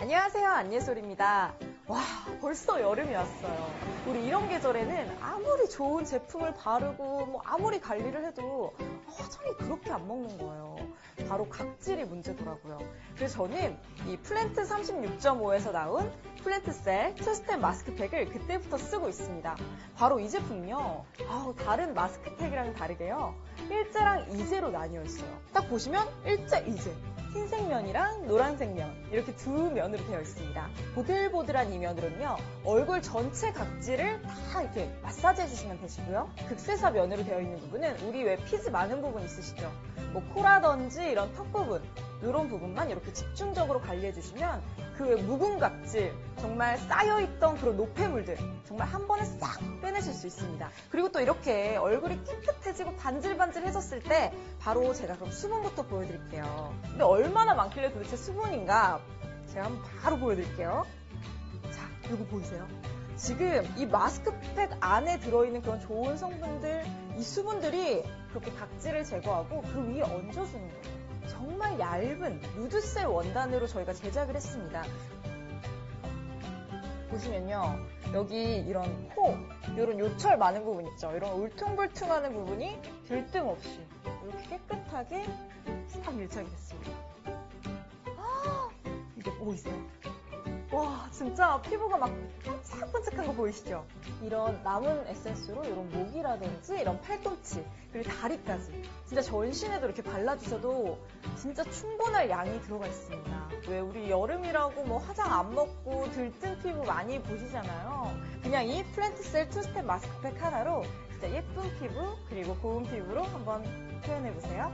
안녕하세요. 안예솔입니다. 와, 벌써 여름이 왔어요. 우리 이런 계절에는 아무리 좋은 제품을 바르고 뭐 아무리 관리를 해도 화장이 그렇게 안 먹는 거예요. 바로 각질이 문제더라고요. 그래서 저는 이 플랜트 36.5에서 나온 플랜트셀 투스텝 마스크팩을 그때부터 쓰고 있습니다. 바로 이 제품이요. 아우, 다른 마스크팩이랑 다르게요. 일제랑 이제로 나뉘어 있어요. 딱 보시면 일제, 이제. 흰색 면이랑 노란색 면 이렇게 두 면으로 되어 있습니다. 보들보들한 이 면으로는요 얼굴 전체 각질을 다 이렇게 마사지 해주시면 되시고요. 극세사 면으로 되어 있는 부분은 우리 왜 피지 많은 부분 있으시죠? 뭐 코라든지 이런 턱 부분 이런 부분만 이렇게 집중적으로 관리해 주시면 그 묵은 각질 정말 쌓여있던 그런 노폐물들 정말 한 번에 싹 빼내실 수 있습니다. 그리고 또 이렇게 얼굴이 깨끗해지고 반질반질해졌을 때 바로 제가 그럼 수분부터 보여드릴게요. 근데 얼마나 많길래 도대체 수분인가 제가 한번 바로 보여드릴게요. 자, 이거 보이세요? 지금 이 마스크팩 안에 들어있는 그런 좋은 성분들, 이 수분들이 그렇게 각질을 제거하고 그 위에 얹어주는 거예요. 얇은 누드셀 원단으로 저희가 제작을 했습니다. 보시면요. 여기 이런 코, 이런 요철 많은 부분 있죠. 이런 울퉁불퉁하는 부분이 들뜸 없이 이렇게 깨끗하게 싹 밀착이 됐습니다. 아, 이게 보이세요? 와, 진짜 피부가 막 반짝반짝한 거 보이시죠? 이런 남은 에센스로 이런 목이라든지 이런 팔꿈치, 그리고 다리까지. 진짜 전신에도 이렇게 발라주셔도 진짜 충분할 양이 들어가 있습니다. 왜 우리 여름이라고 뭐 화장 안 먹고 들뜬 피부 많이 보시잖아요. 그냥 이 플랜트셀 투스텝 마스크팩 하나로 진짜 예쁜 피부, 그리고 고운 피부로 한번 표현해보세요.